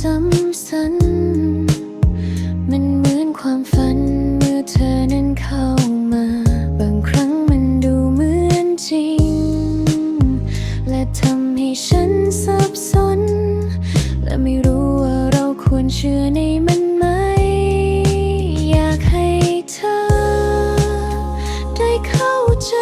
ซ้ำซ้ำมันเหมือนความฝันเมื่อเธอนั้นเข้ามา บางครั้งมันดูเหมือนจริง และทำให้ฉันสับสน และไม่รู้ว่าเราควรเชื่อในมันไหม อยากให้เธอ ได้เข้าใจ